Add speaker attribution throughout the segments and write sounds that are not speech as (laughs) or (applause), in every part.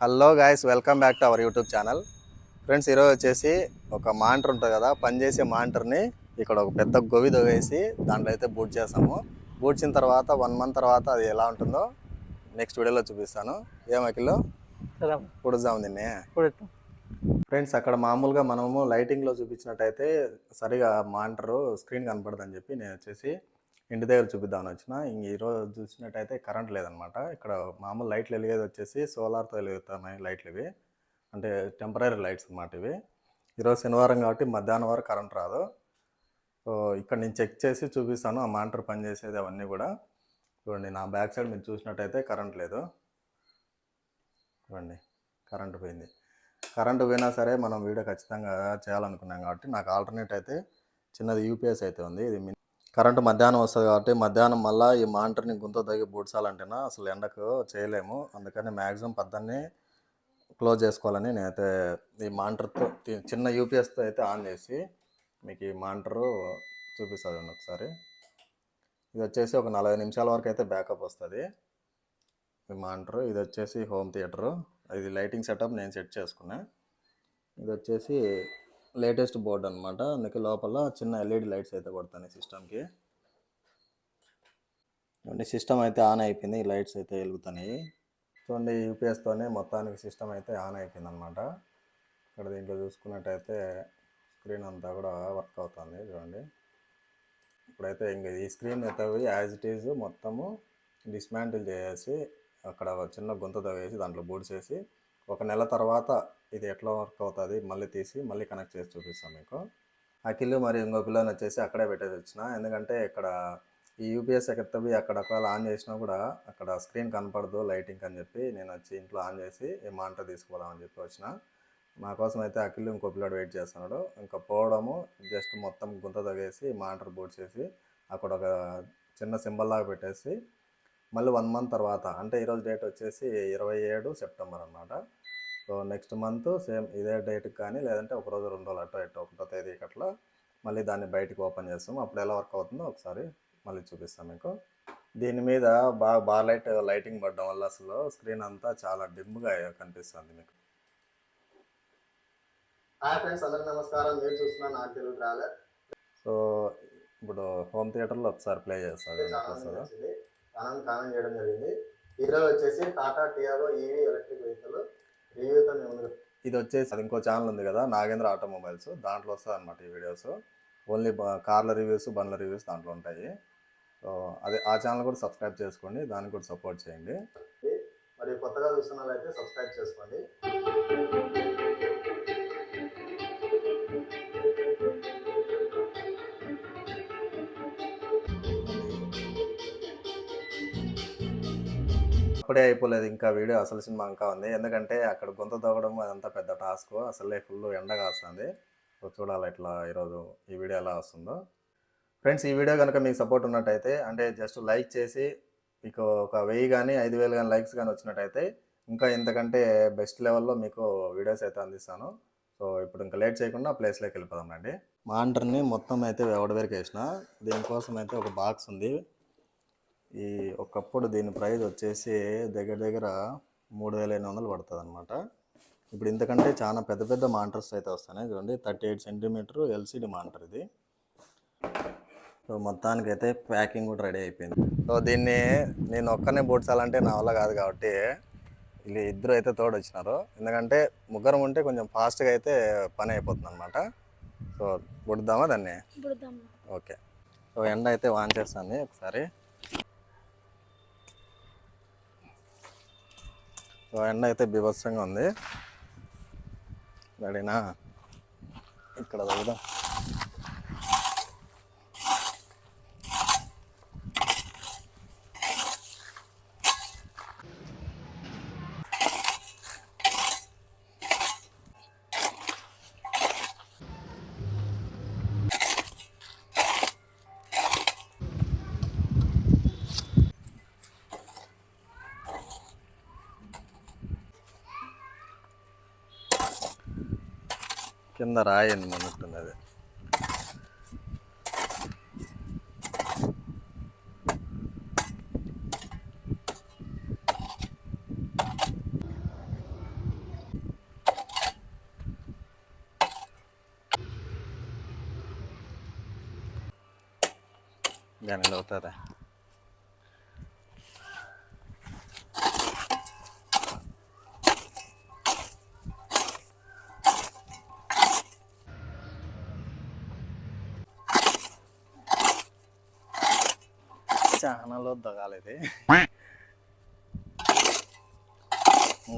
Speaker 1: Hello guys welcome back to our YouTube channel. Friends ఈరోజు వచ్చేసి ఒక మాంటర్ ఉంటుంది కదా పనిచేసే మాంటర్ని ఇక్కడ ఒక పెద్ద గొవి దొవేసి దాంట్లో అయితే బూట్ చేస్తాము. బూడ్చిన తర్వాత వన్ మంత్ తర్వాత అది ఎలా ఉంటుందో నెక్స్ట్ వీడియోలో చూపిస్తాను. ఏమకిలో పుడుద్దాం దీన్ని. ఫ్రెండ్స్ అక్కడ మామూలుగా మనము లైటింగ్లో చూపించినట్టయితే సరిగా మానిటరు స్క్రీన్ కనపడదని చెప్పి నేను వచ్చేసి ఇంటి దగ్గర చూపిద్దామని వచ్చిన ఇంక ఈరోజు చూసినట్టయితే కరెంట్ లేదనమాట. ఇక్కడ మామూలు లైట్లు వెలిగేది వచ్చేసి సోలార్తో వెలుగుతున్నాయి లైట్లు ఇవి. అంటే టెంపరీ లైట్స్ అనమాట ఇవి. ఈరోజు శనివారం కాబట్టి మధ్యాహ్నం వరకు కరెంట్ రాదు. సో ఇక్కడ నేను చెక్ చేసి చూపిస్తాను ఆ మానిటర్ పనిచేసేది అవన్నీ కూడా. చూడండి నా బ్యాక్ సైడ్ మీరు చూసినట్టయితే కరెంట్ లేదు. చూడండి కరెంట్ పోయింది. కరెంటు పోయినా సరే మనం వీడియో ఖచ్చితంగా చేయాలనుకున్నాం కాబట్టి నాకు ఆల్టర్నేట్ అయితే చిన్నది యూపీఎస్ అయితే ఉంది. ఇది కరెంటు మధ్యాహ్నం వస్తుంది కాబట్టి మధ్యాహ్నం మళ్ళీ ఈ మానిటర్ని గుంత తగ్గి బూడ్చాలంటేనా అసలు ఎండకు చేయలేము. అందుకని మ్యాక్సిమం పద్దన్నే క్లోజ్ చేసుకోవాలని నేనైతే ఈ మానిటర్తో చిన్న యూపీఎస్తో అయితే ఆన్ చేసి మీకు ఈ మానిటరు చూపిస్తుంది ఒకసారి. ఇది వచ్చేసి ఒక నలభై నిమిషాల వరకు అయితే బ్యాకప్ వస్తుంది. ఈ మానిటర్ ఇది వచ్చేసి హోమ్ థియేటరు. ఇది లైటింగ్ సెటప్ నేను సెట్ చేసుకున్నా. ఇది వచ్చేసి లేటెస్ట్ బోర్డ్ అనమాట అందుకే లోపల చిన్న ఎల్ఈడి లైట్స్ అయితే కొడతాను సిస్టమ్కి. చూడండి సిస్టమ్ అయితే ఆన్ అయిపోయింది. ఈ లైట్స్ అయితే వెలుగుతున్నాయి. చూడండి యూపీఎస్తోనే మొత్తానికి సిస్టమ్ అయితే ఆన్ అయిపోయింది అనమాట ఇక్కడ దీంట్లో చూసుకున్నట్టయితే స్క్రీన్ అంతా కూడా వర్క్ అవుతుంది చూడండి. ఇప్పుడైతే ఇంక ఈ స్క్రీన్ అయితే యాజ్ ఇట్ ఈజ్ మొత్తము డిస్మాంటిల్ చేసి అక్కడ చిన్న గుంత తవ్వేసి దాంట్లో బూడ్చేసి ఒక నెల తర్వాత ఇది ఎట్లా వర్క్ అవుతుంది మళ్ళీ తీసి మళ్ళీ కనెక్ట్ చేసి చూపిస్తాం మీకు. అఖిల్ మరి ఇంకో పిల్లని వచ్చేసి అక్కడే పెట్టేసి వచ్చిన ఎందుకంటే ఇక్కడ ఈ యూపీఎస్ ఎక్కడవి అక్కడ ఒకవేళ ఆన్ చేసినా కూడా అక్కడ స్క్రీన్ కనపడదు లైటింగ్ అని చెప్పి నేను వచ్చి ఇంట్లో ఆన్ చేసి ఈ మానిటర్ తీసుకోవాలని చెప్పి వచ్చిన. నా కోసం అయితే అఖిల్ ఇంకో పిల్లాడు వెయిట్ చేస్తున్నాడు. ఇంకా పోవడము జస్ట్ మొత్తం గుంత తగేసి మానిటర్ బూట్ చేసి అక్కడ ఒక చిన్న సింబల్ లాగా పెట్టేసి మళ్ళీ వన్ మంత్ తర్వాత అంటే ఈరోజు డేట్ వచ్చేసి ఇరవై ఏడు సెప్టెంబర్ అనమాట సో నెక్స్ట్ మంత్ సేమ్ ఇదే డేట్కి కానీ లేదంటే ఒక రోజు రెండు రోజులు ఇట్లా ఒకటో తేదీకి అట్లా మళ్ళీ దాన్ని బయటకు ఓపెన్ చేస్తాము. అప్పుడు ఎలా వర్క్ అవుతుందో ఒకసారి మళ్ళీ చూపిస్తాం మీకు. దీని మీద బాగా బాగా లైట్ లైటింగ్ పడడం వల్ల అసలు స్క్రీన్ అంతా చాలా డిమ్గా కనిపిస్తుంది మీకు. హాయ్ ఫ్రెండ్స్ అందరికీ నమస్కారం. చూస్తున్నా నాకు తెలుగు ట్రావెలర్ సో ఇప్పుడు హోమ్ థియేటర్లో ఒకసారి ప్లే చేస్తాను ఛానల్ కామెంట్ చేయడం జరిగింది. ఈరోజు వచ్చేసి Tata Tiago EV electric vehicle రివ్యూతో మేము ఇది వచ్చేసి అది ఇంకో ఛానల్ ఉంది కదా నాగేంద్ర ఆటోమొబైల్స్ దాంట్లో వస్తుంది అనమాట ఈ వీడియోస్ ఓన్లీ కార్ల రివ్యూస్ బండ్ల రివ్యూస్ దాంట్లో ఉంటాయి. సో అదే ఆ ఛానల్ కూడా సబ్స్క్రైబ్ చేసుకోండి దానికి కూడా సపోర్ట్ చేయండి. మరి కొత్తగా చూస్తున్న వాళ్ళైతే సబ్స్క్రైబ్ చేసుకోండి. అప్పుడే అయిపోలేదు ఇంకా వీడియో అసలు సినిమా ఇంకా ఉంది. ఎందుకంటే అక్కడ గొంత తవ్వడం అదంతా పెద్ద టాస్క్. అసలే ఫుల్ ఎండ కాస్తుంది. చూడాలి ఇట్లా ఈరోజు ఈ వీడియో ఎలా వస్తుందో. ఫ్రెండ్స్ ఈ వీడియో కనుక మీకు సపోర్ట్ ఉన్నట్టయితే అంటే జస్ట్ లైక్ చేసి మీకు ఒక వెయ్యి కానీ ఐదు వేలు కానీ లైక్స్ కానీ వచ్చినట్టయితే ఇంకా ఇంతకంటే బెస్ట్ లెవెల్లో మీకు వీడియోస్ అయితే అందిస్తాను. సో ఇప్పుడు ఇంకా లేట్ చేయకుండా ప్లేస్లోకి వెళ్ళిపోదాం అండి మానిటర్ని మొత్తం అయితే ఎవడి వేసిన దీనికోసం అయితే ఒక బాక్స్ ఉంది. ఈ ఒకప్పుడు దీని ప్రైస్ వచ్చేసి దగ్గర దగ్గర మూడు వేల ఎనిమిది వందలు పడుతుంది అనమాట ఇప్పుడు ఇంతకంటే చాలా పెద్ద పెద్ద మానిటర్స్ అయితే వస్తున్నాయి చూడండి. Thirty eight centimetre LCD monitor ఇది. సో మొత్తానికి అయితే ప్యాకింగ్ కూడా రెడీ అయిపోయింది. సో దీన్ని నేను ఒక్కనే బూడ్చాలంటే నా వల్ల కాదు కాబట్టి వీళ్ళు ఇద్దరు అయితే తోడు వచ్చినారు ఎందుకంటే ముగ్గురం ఉంటే కొంచెం ఫాస్ట్గా అయితే పని అయిపోతుంది అనమాట సో బుడుద్దామా దాన్ని? ఓకే. సో ఎండ అయితే వాన్ చేస్తుంది ఒకసారి. సో ఎండ అయితే బీభత్సంగా ఉంది. రెడీనా? ఇక్కడ చదువుదాం കളിക്കുന്ന റായെന്ന് വന്നിട്ടുന്നത് ഞാനല്ലോ താതെ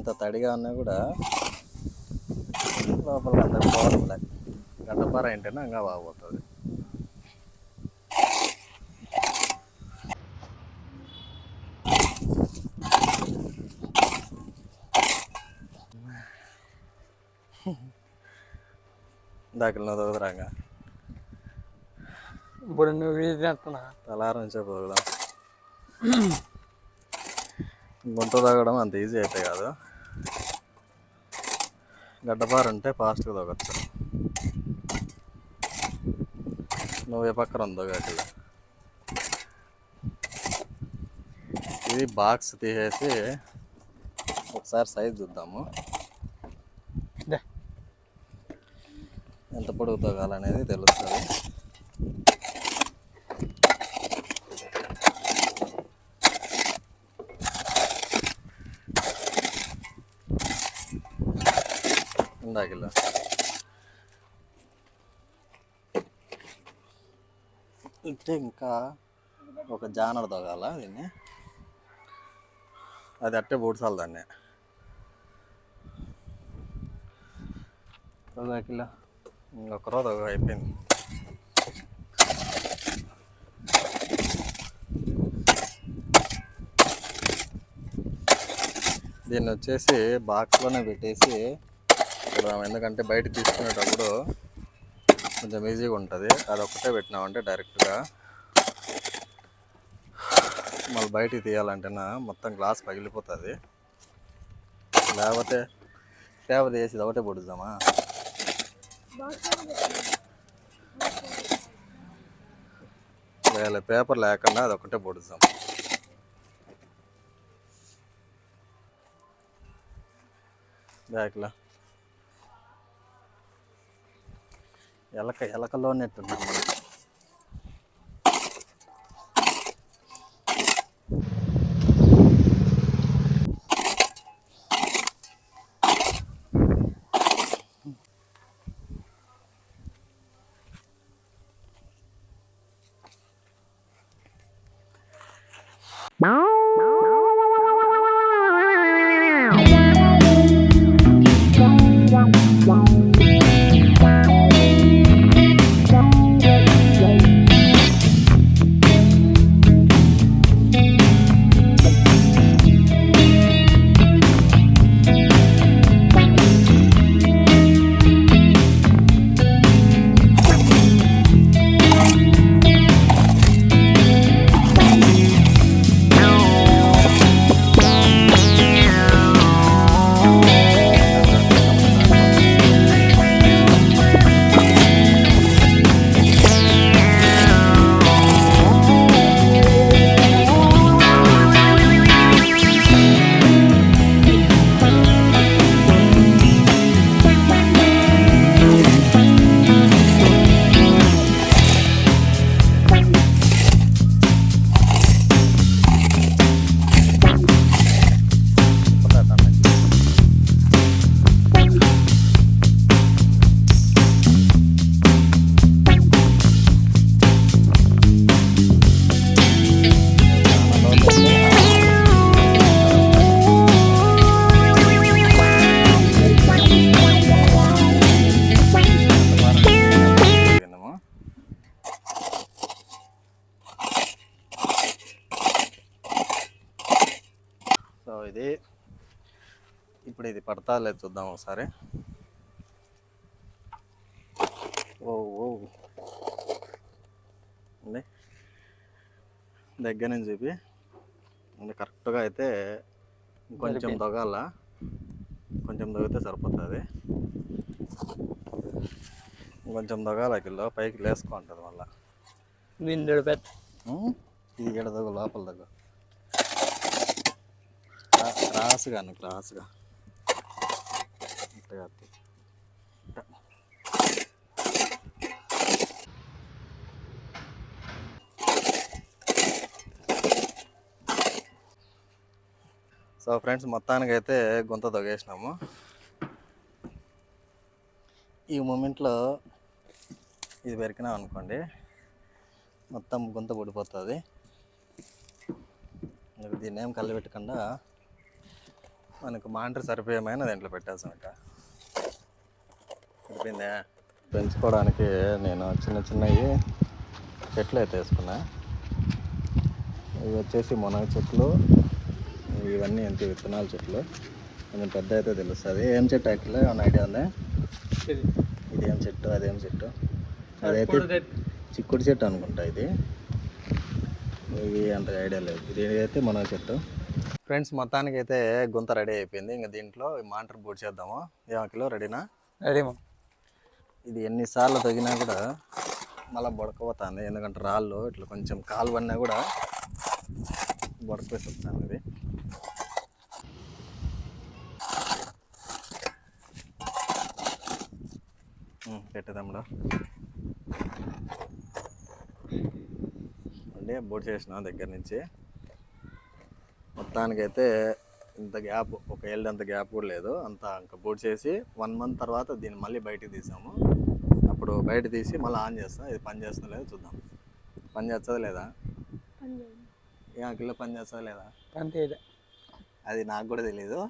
Speaker 1: ఇంత తడిగా ఉన్నా కూడా లోపల అంత పోవట్లే గడ్డపార ఏంటనే ఇంకా బాగుపోతుంది దాకిన దొరుకుతురాగా
Speaker 2: ఇప్పుడు నువ్వు వీధిస్తున్నా
Speaker 1: తలారం నుంచి పోగదాం. గుంట తాగడం అంత ఈజీ అయితే కాదు. గడ్డపార ఉంటే ఫాస్ట్గా తగ్గచ్చు నువ్వు ఏ పక్కన ఉందో గట్టిగా. ఇది బాక్స్ తీసేసి ఒకసారి సైజ్ చూద్దాము. ఎంత పొడుగు తగ్గాలనేది తెలుస్తుంది. ಆಗಿಲ್ಲ అంటే ఇంకా ఒక జానర్ తోగాల దీన్ని? అది అట్టే బూడ్సాలి దాన్ని. తోగాకిలో ఇంకొక రోజు ఒక అయిపోయింది. దీన్ని వచ్చేసి బాక్స్లోనే పెట్టేసి పెడదాం ఎందుకంటే బయట తీసుకునేటప్పుడు కొంచెం ఈజీగా ఉంటుంది. అది ఒక్కటే పెట్టినామంటే డైరెక్ట్గా మళ్ళీ బయటికి తీయాలంటేనా మొత్తం గ్లాస్ పగిలిపోతుంది. లేకపోతే పేపర్ తీసి ఒకటే పొడుద్దామా? వేళ పేపర్ లేకుండా అది ఒకటే పొడుద్దాం. బ్యాక్లో ఎలక ఎలకలో నెట్టున్నాం లేదు చూద్దాం ఒకసారి. ఓ ఓ. ఉంది దగ్గర నుంచి చూపి. కరెక్ట్గా అయితే కొంచెం. దొగాల. కొంచెం దొగితే సరిపోతుంది. కొంచెం దొగాల కిలో పైకి లేసుకుంటుంది మళ్ళీ.
Speaker 2: విందుడు పెద్ద.
Speaker 1: ఉమ్, ఇది ఇక్కడ దగ్గర లోపల దగ్గర క్రాస్గా అన్న క్రాస్గా అట్లా సో ఫ్రెండ్స్ మొత్తానికైతే గుంత తొగేసినాము. ఈ మూమెంట్లో ఇది పెరికినాం అనుకోండి మొత్తం గుంత పడిపోతుంది దీన్ని ఏం కళ్ళబెట్టకుండా మనకు మాంటర్ సరిపోయమైన దాంట్లో పెట్టాల్సినట్టు సరిపోయిందా పెంచుకోవడానికి నేను చిన్న చిన్నవి చెట్లు అయితే వేసుకున్నా. ఇవి వచ్చేసి మునగ చెట్లు ఇవన్నీ ఎంత విత్తనాల చెట్లు. కొంచెం పెద్ద అయితే తెలుస్తుంది. ఏం చెట్టు యాక్చువల్గా ఏమైనా ఐడియా ఉందా?
Speaker 2: ఇది
Speaker 1: చెట్టు? అదేం చెట్టు? అదైతే చిక్కుడు చెట్టు. అనుకుంటా ఇది. ఇవి అంత ఐడియా లేదు. ఇది అయితే మునగ చెట్టు. ఫ్రెండ్స్ మొత్తానికి అయితే గుంత రెడీ అయిపోయింది. ఇంకా దీంట్లో మాంటర్ బూట్ చేద్దాము. ఏమో కిలో? రెడీనా?
Speaker 2: రెడీ
Speaker 1: ఇది ఎన్నిసార్లు తగినా కూడా మళ్ళీ బొడకపోతుంది. ఎందుకంటే రాళ్ళు ఇట్లా కొంచెం కాలు పడినా కూడా బొడకపోసి వస్తాను ఇది. పెట్టేదమ్ముడు అంటే బోట్ చేసిన దగ్గర నుంచి. మొత్తానికైతే ఇంత గ్యాప్ ఒక ఏళ్ళంత గ్యాప్ కూడా లేదు. అంత ఇంకా బోట్ చేసి వన్ మంత్ తర్వాత దీన్ని మళ్ళీ బయటికి తీసాము. అప్పుడు బయట తీసి మళ్ళీ ఆన్ చేస్తాం. ఇది పని చేస్తుందో లేదో చూద్దాం. పని చేస్తుందా లేదా? ఏ పని చేస్తుందా లేదా? అది నాకు కూడా తెలియదు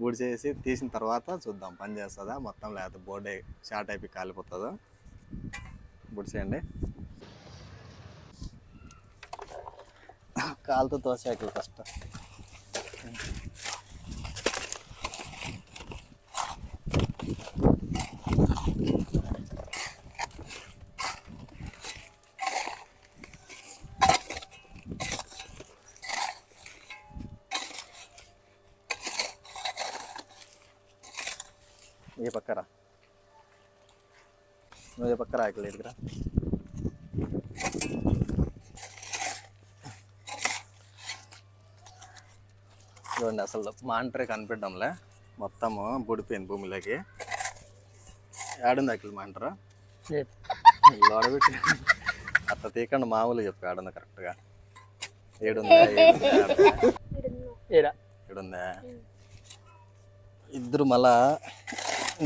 Speaker 1: బూడి చేసి తీసిన తర్వాత చూద్దాం. పని చేస్తుందా? మొత్తం లేకపోతే బోర్డే షార్ట్ అయిపోయి కాలిపోతుందా? బుడి చేయండి. కాలుతో తోసాక ఫస్ట్. ఏ పక్కరా నువ్వు ఏ పక్క రాకలేదు ఇదిరా చూడండి అసలు మాంటరే కనిపెట్టడంలే మొత్తము బుడిపోయింది భూమిలోకి ఏడుంది అఖిల్ మాంటరా. లోడబెట్టి అట్లా తీయకుండా మామూలు చెప్పు ఏడుంది కరెక్ట్గా ఏడుందా ఏడుందా ఇద్దరు మళ్ళా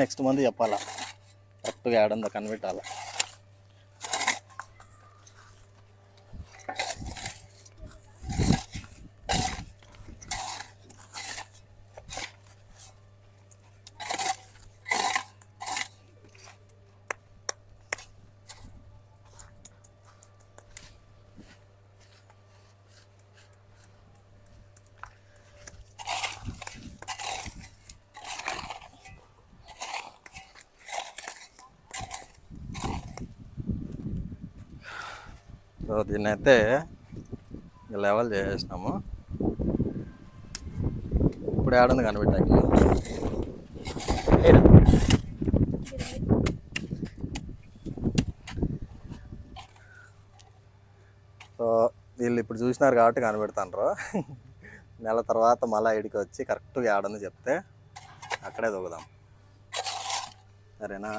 Speaker 1: నెక్స్ట్ మంత్ చెప్పాలా. కరెక్ట్గా ఏడుందో కనిపెట్టాలా. సో దీన్ని అయితే లెవెల్ చేసేసినాము. ఇప్పుడు ఏడుంది కనిపెట్టాకి సో వీళ్ళు ఇప్పుడు చూసినారు కాబట్టి కనిపెడతాను నెల తర్వాత మళ్ళీ ఇడికి వచ్చి కరెక్ట్గా ఏడుంది చెప్తే అక్కడే దొగుదాం. సరేనా?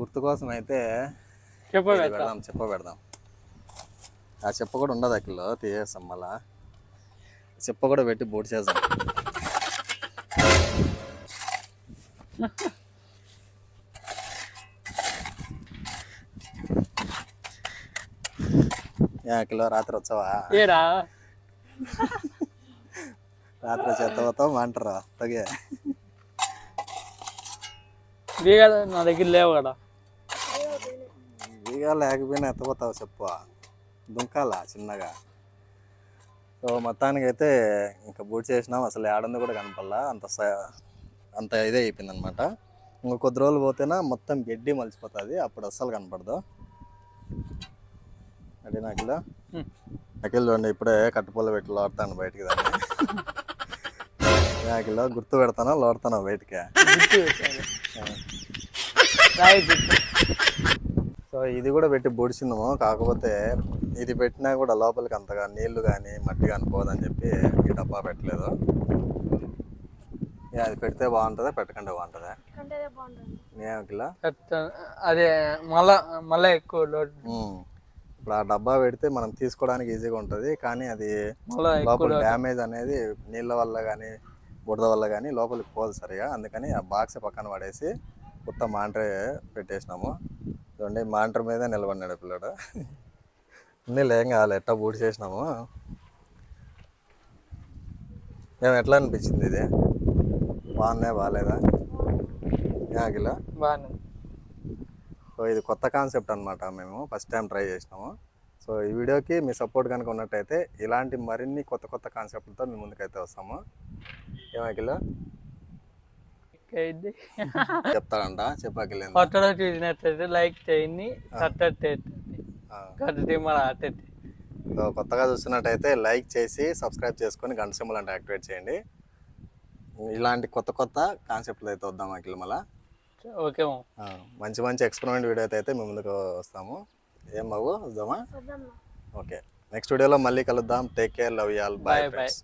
Speaker 1: గుర్తు కోసం అయితే
Speaker 2: చెప్పు
Speaker 1: పెడదాం? చెప్ప పెడదాం. ఆ చెప్ప కూడా ఉండదు అక్కడ తీసేస్తాం మళ్ళా. చెప్ప కూడా పెట్టి బోట్ చేద్దాం. కిలో రాత్రి వచ్చావా? రాత్రి చెత్త పోతావు? అంటారా తగే
Speaker 2: నా దగ్గర లేవు కదా.
Speaker 1: ఇక లేకపోయినా ఎత్తపోతావు చెప్పు. దుంకాలా చిన్నగా? సో మొత్తానికి అయితే ఇంకా బూట్ చేసినాం. అసలు ఏడంది కూడా కనపడలా. అంత స- అంత ఇదే అయిపోయింది అనమాట ఇంకా కొద్ది రోజులు పోతేనా మొత్తం గడ్డి మలిచిపోతుంది అప్పుడు అస్సలు కనపడదు. అదే నాకిలో?
Speaker 2: హ్మ్.
Speaker 1: అఖిల్ చూడండి ఇప్పుడే కట్టుపొల్ల పెట్టి లోడతాను బయటికి దాన్ని. నాకిలో గుర్తు పెడతానా లోడతానా బయటికి? సో ఇది కూడా పెట్టి బొడిచినాము కాకపోతే ఇది పెట్టినా కూడా లోపలికి అంతగా నీళ్ళు కానీ మట్టి కానీ పోదని చెప్పి ఈ డబ్బా పెట్టలేదు. అది పెడితే బాగుంటుందా? పెట్టకుండా బాగుంటుందా? నేను.
Speaker 2: అదే మళ్ళా మళ్ళా ఎక్కువ లోడ్.
Speaker 1: ఇప్పుడు ఆ డబ్బా పెడితే మనం తీసుకోవడానికి ఈజీగా ఉంటుంది. కానీ అది లోపల
Speaker 2: ఎక్కువ
Speaker 1: డ్యామేజ్ అనేది నీళ్ళ వల్ల కానీ బుడద వల్ల కానీ లోపలికి పోదు సరిగా. అందుకని ఆ బాక్స్ పక్కన పడేసి కొత్త మాంటర్ పెట్టేసినాము. చూడండి మాంటర్ మీద నిలబడినాడు పిల్లడు. లేం కావాలి ఎట్టా బూడి చేసినాము. మేము ఎట్లా అనిపించింది ఇది? బాగున్నాయి బాగాలేదా? యాగిలా
Speaker 2: బాగానే
Speaker 1: సో ఇది కొత్త కాన్సెప్ట్ అనమాట మేము ఫస్ట్ టైం ట్రై చేసినాము. సో ఈ వీడియోకి మీ సపోర్ట్ కనుక ఉన్నట్టయితే ఇలాంటి మరిన్ని కొత్త కొత్త కాన్సెప్ట్లతో మీ ముందుకైతే వస్తాము. ఏమాకిలా
Speaker 2: అయింది (laughs)
Speaker 1: చెప్తాడంట చెప్పాకిల్
Speaker 2: కొత్తలో చూసినట్టయితే లైక్ చేయండి కట్టండి కట్టి మన అట్టండి
Speaker 1: సో కొత్తగా చూస్తున్నట్టయితే లైక్ చేసి సబ్స్క్రైబ్ చేసుకొని గంట సింబల్ అంటే యాక్టివేట్ చేయండి. ఇలాంటి కొత్త కొత్త కాన్సెప్ట్లు అయితే వద్దాం అఖిల్ మళ్ళా.
Speaker 2: ఓకే
Speaker 1: మంచి మంచి ఎక్స్పెరిమెంట్ వీడియో అయితే మేము ముందుకు వస్తాము. ఏం బాబు వద్దామా? ఓకే. నెక్స్ట్ వీడియోలో మళ్ళీ కలుద్దాం. Take care love y'all bye. Friends